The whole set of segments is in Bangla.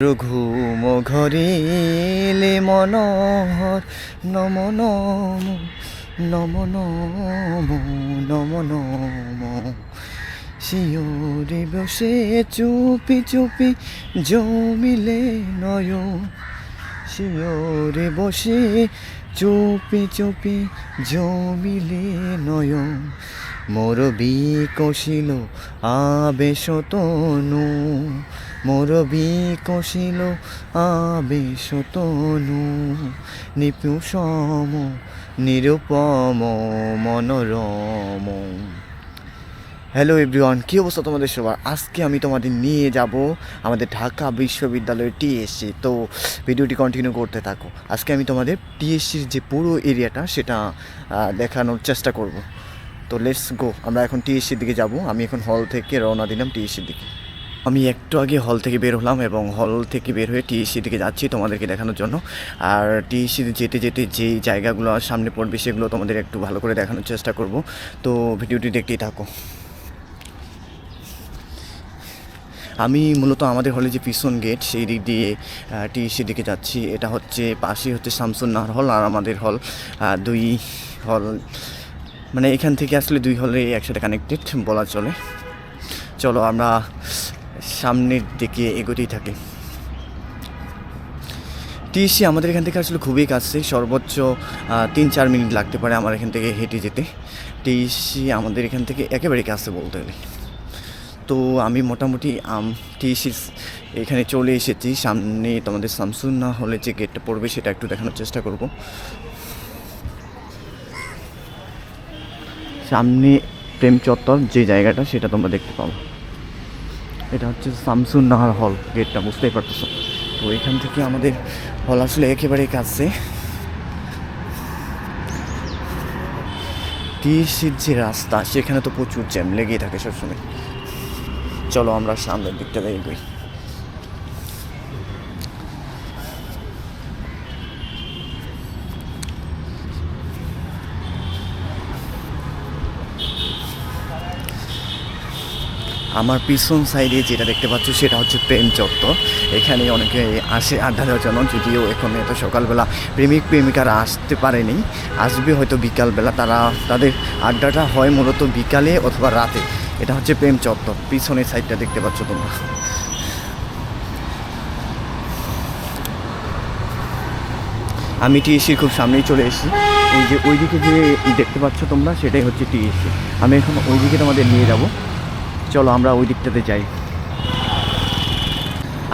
ঘুম ঘরিলে মনোহর, নম নম নম নম নম নম। শিওরে বসে চুপি চুপি জমিলে নয় শিওরে বসে চুপি চুপি জমিলে নয়ন। মোর বিকশিল আবেশ তনু। মোর বিকশিল আবেশ তনু। নিপুষম নিরুপম, মনোরম। হ্যালো এভরিওয়ান কী অবস্থা তোমাদের সবার? আজকে আমি তোমাদের নিয়ে যাব আমাদের ঢাকা বিশ্ববিদ্যালয়ের টিএসসি তো ভিডিওটি কন্টিনিউ করতে থাকো। আজকে আমি তোমাদের টিএসসির যে পুরো এরিয়াটা সেটা দেখানোর চেষ্টা করব। তো লেটস গো আমরা এখন টিএসসির দিকে যাব। আমি এখন হল থেকে রওনা দিলাম টিএসসির দিকে। আমি একটু আগে হল থেকে বের হলাম এবং হল থেকে বের হয়ে টিএসসি দিকে যাচ্ছি তোমাদেরকে দেখানোর জন্য। আর টিএসসি যেতে যেতে যেই জায়গাগুলো সামনে পড়বে সেগুলো তোমাদের একটু ভালো করে দেখানোর চেষ্টা করব। তো ভিডিওটি দেখতেই থাকো। আমি মূলত আমাদের হলে যে পিছন গেট সেই দিক দিয়ে টিএসসি দিকে যাচ্ছি। এটা হচ্ছে পাশে হচ্ছে শামসুন নাহার হল আর আমাদের হল দুই হল। মানে এখান থেকে আসলে দুই হলে একসাথে কানেক্টেড বলা চলে। চলো আমরা সামনের দিকে এগোতেই থাকে। টিএসসি আমাদের এখান থেকে আসলে খুবই কাছে, সর্বোচ্চ তিন চার মিনিট লাগতে পারে আমার এখান থেকে হেঁটে যেতে। টিএসসি আমাদের এখান থেকে একেবারে কাছে বলতে গেলে। তো আমি মোটামুটি টিএসি এখানে চলে এসেছি। সামনে তোমাদের সামসুন না হলে যে গেটটা পড়বে সেটা একটু দেখানোর চেষ্টা করব। সামনে প্রেম চত্বর যে জায়গাটা, সেটা তোমরা দেখতে পাবো। এটা হচ্ছে সামসুন নাহার হল গেটটা বুঝতেই পারতেছো। তো এখান থেকে আমাদের হল আসলে একেবারে কাছে। টিসির যে রাস্তা, সেখানে তো প্রচুর জ্যাম লেগেই থাকে সবসময়। চলো আমরা সামনের দিকটা এগোই আমার পিছন সাইডে যেটা দেখতে পাচ্ছ, সেটা হচ্ছে প্রেম চত্বর। এখানে অনেকে আসে আড্ডা দেওয়ার জন্য, যদিও এখন এত সকালবেলা প্রেমিক প্রেমিকারা আসতে পারেনি। আসবে হয়তো বিকালবেলা, তারা, তাদের আড্ডাটা হয় মূলত বিকালে অথবা রাতে। এটা হচ্ছে প্রেম চত্বর, পিছনের সাইডটা দেখতে পাচ্ছ তোমরা। আমি টিএসসির খুব সামনেই চলে এসেছি। ওই যে ওইদিকে যে দেখতে পাচ্ছ তোমরা, সেটাই হচ্ছে টিএসসি আমি এখন ওইদিকে তোমাদের নিয়ে যাব। চলো আমরা ওই দিকটাতে যাই।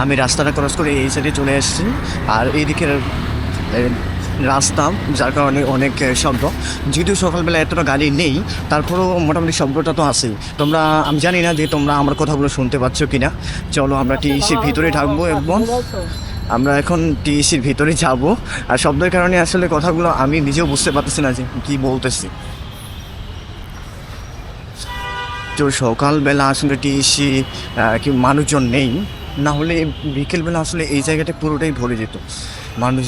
আমি রাস্তাটা ক্রস করে এই সাইডে চলে এসেছি। আর এই দিকের এ, রাস্তা যার কারণে অনেক শব্দ। যদিও সকালবেলা এতটা গাড়ি নেই তারপরেও মোটামুটি শব্দটা তো আসেই তোমরা আমি জানি না যে তোমরা আমার কথাগুলো শুনতে পাচ্ছ কি না চলো আমরা টিএসির ভিতরে থাকব এবং আমরা এখন টিএসির ভিতরে যাব। আর শব্দের কারণে আসলে কথাগুলো আমি নিজেও বুঝতে পারতেছি না যে কী বলতেছি। তো সকালবেলা আসলে টিএসি কি মানুষজন নেই, না হলে বিকেলবেলা আসলে এই জায়গাটা পুরোটাই ভরে যেত, মানুষ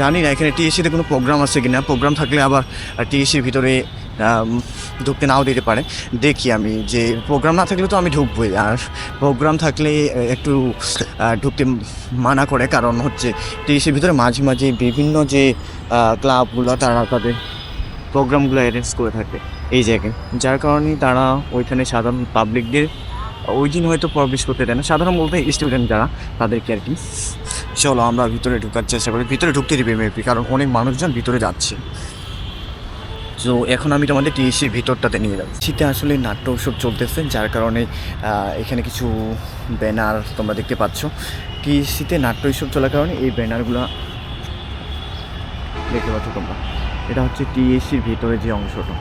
জানি না, এখানে টিএসিতে কোনো প্রোগ্রাম আছে কি না প্রোগ্রাম থাকলে আবার টিএসির ভিতরে ঢুকতে নাও দিতে পারে। দেখি আমি যে প্রোগ্রাম না থাকলে তো আমি ঢুকবোই, আর প্রোগ্রাম থাকলে একটু ঢুকতে মানা করে, কারণ হচ্ছে টিএসির ভিতরে মাঝে মাঝে বিভিন্ন যে ক্লাবগুলো তারা তাদের প্রোগ্রামগুলো অ্যারেঞ্জ করে থাকে এই জায়গায়। যার কারণে তারা ওইখানে সাধারণ পাবলিকদের ওই দিন হয়তো প্রবেশ করতে দেয় না। সাধারণ বলতে স্টুডেন্ট যারা, তাদেরকে আর কি। চলো আমরা ভিতরে ঢুকার চেষ্টা করি। ভিতরে ঢুকতে দিবে মেবি কারণ অনেক মানুষজন ভিতরে যাচ্ছে। তো এখন আমি তোমাদের টিএসির ভিতরটাতে নিয়ে যাচ্ছি। শীতে আসলে নাট্য উৎসব চলতেছে, যার কারণে এখানে কিছু ব্যানার তোমরা দেখতে পাচ্ছ। টিএসিতে নাট্য উৎসব চলার কারণে এই ব্যানারগুলো দেখতে পাচ্ছ তোমরা। এটা হচ্ছে টিএসির ভিতরে যে অংশটা।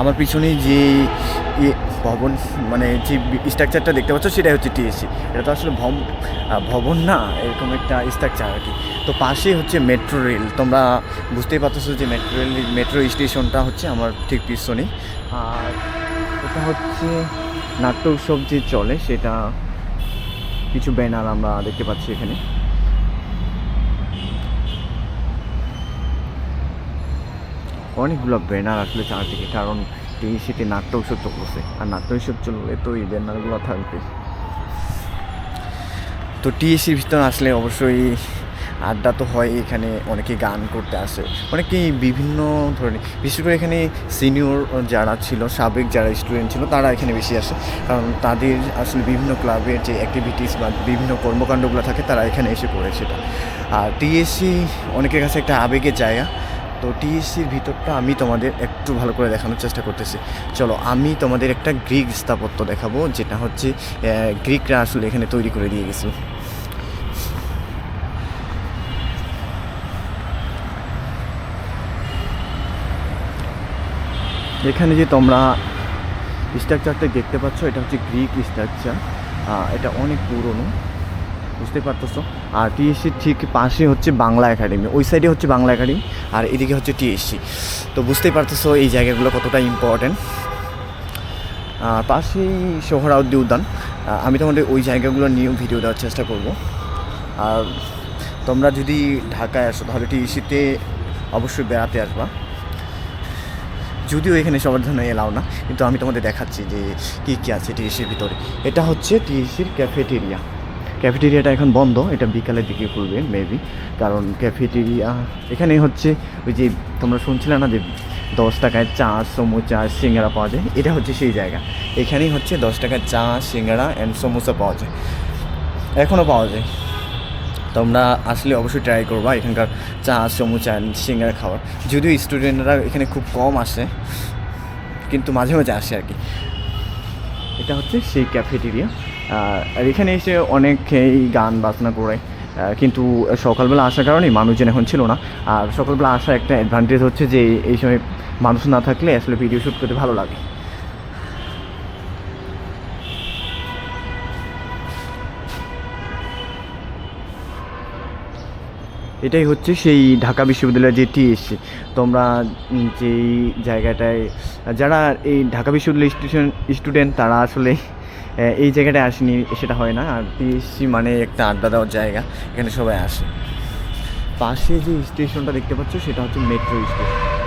আমার পিছনে যে ভবন মানে যে স্ট্রাকচারটা দেখতে পাচ্ছ সেটাই হচ্ছে টিএসসি। এটা তো আসলে ভব ভবন না, এরকম একটা স্ট্রাকচার আর কি। তো পাশেই হচ্ছে মেট্রো রেল তোমরা বুঝতেই পারতেছো যে মেট্রো রেল মেট্রো স্টেশনটা হচ্ছে আমার ঠিক পিছনে আর এটা হচ্ছে নাট্য উৎসব যে চলে, সেটা কিছু ব্যানার আমরা দেখতে পাচ্ছি এখানে। অনেকগুলো ব্যানার আসলে চারদিকে, কারণ টিএসিতে নাট্য উৎসব চলতেছে আর নাট্য উৎসব চললে তো এই ব্যানারগুলো থাকবে। তো টিএসির ভিতরে আসলে অবশ্যই আড্ডা তো হয়, এখানে অনেকে গান করতে আসে। অনেকেই বিভিন্ন ধরনের, বিশেষ করে এখানে সিনিয়র যারা ছিল, সাবেক যারা স্টুডেন্ট ছিল, তারা এখানে বেশি আসে। কারণ তাদের আসলে বিভিন্ন ক্লাবের যে অ্যাক্টিভিটিস বা বিভিন্ন কর্মকাণ্ডগুলো থাকে, তারা এখানে এসে পড়ে সেটা। আর টিএসসি অনেকের কাছে একটা আবেগের জায়গা। তো টিএসসির ভিতরটা আমি তোমাদের একটু ভালো করে দেখানোর চেষ্টা করতেছি। চলো, আমি তোমাদের একটা গ্রিক স্থাপত্য দেখাবো, যেটা হচ্ছে গ্রিকরা আসলে এখানে তৈরি করে দিয়ে গেছিল এখানে যে তোমরা স্ট্রাকচারটা দেখতে পাচ্ছ, এটা হচ্ছে গ্রিক স্ট্রাকচার। এটা অনেক পুরনো। বুঝতে পারতেছো। আর টিএসসির ঠিক পাশে হচ্ছে বাংলা একাডেমি। ওই সাইডে হচ্ছে বাংলা একাডেমি, আর এদিকে হচ্ছে টিএসসি তো বুঝতেই পারতেছো এই জায়গাগুলো কতটা ইম্পর্ট্যান্ট পাশেই সোহরাউদ্দি উদ্যান। আমি তোমাদের ওই জায়গাগুলো নিয়েও ভিডিও দেওয়ার চেষ্টা করব। আর তোমরা যদি ঢাকায় আসো, তাহলে টিএসসিতে অবশ্যই বেড়াতে আসবা। যদিও এখানে সবার জন্য এলাও না, কিন্তু আমি তোমাদের দেখাচ্ছি যে কী কী আছে টিএসির ভিতরে। এটা হচ্ছে টিএসির ক্যাফেটেরিয়া ক্যাফেটেরিয়াটা এখন বন্ধ, এটা বিকালের দিকে খুলবে মেবি কারণ ক্যাফেটেরিয়া এখানে হচ্ছে ওই যে তোমরা শুনছিলে না যে দশ টাকায় চা, সমুচা, সিঙ্গারা পাওয়া যায়? এটা হচ্ছে সেই জায়গা। এখানেই হচ্ছে দশ টাকায় চা, সিঙ্গারা অ্যান্ড সমোসা পাওয়া যায়। এখনও পাওয়া যায়। তোমরা আসলে অবশ্যই ট্রাই করবা এখানকার চা, সমুচা সিঙ্গারা খাবার যদিও স্টুডেন্টরা এখানে খুব কম আসে, কিন্তু মাঝে মাঝে আসে আর কি। এটা হচ্ছে সেই ক্যাফেটেরিয়া। আর এখানে এসে অনেকেই গান বাজনা করে কিন্তু সকালবেলা আসার কারণে মানুষজন এখন ছিল না। আর সকালবেলা আসা একটা অ্যাডভান্টেজ হচ্ছে যে এই সময় মানুষ না থাকলে আসলে ভিডিও শ্যুট করতে ভালো লাগে। এটাই হচ্ছে সেই ঢাকা বিশ্ববিদ্যালয়ের যে টিএসসি তোমরা যেই জায়গাটায়, যারা এই ঢাকা বিশ্ববিদ্যালয়ের স্টুডেন্ট তারা আসলে এই জায়গাটায় আসেনি, সেটা হয় না। আর পিএসসি মানে একটা আড্ডা দেওয়ার জায়গা, এখানে সবাই আসে। পাশে যে স্টেশনটা দেখতে পাচ্ছ, সেটা হচ্ছে মেট্রো স্টেশন।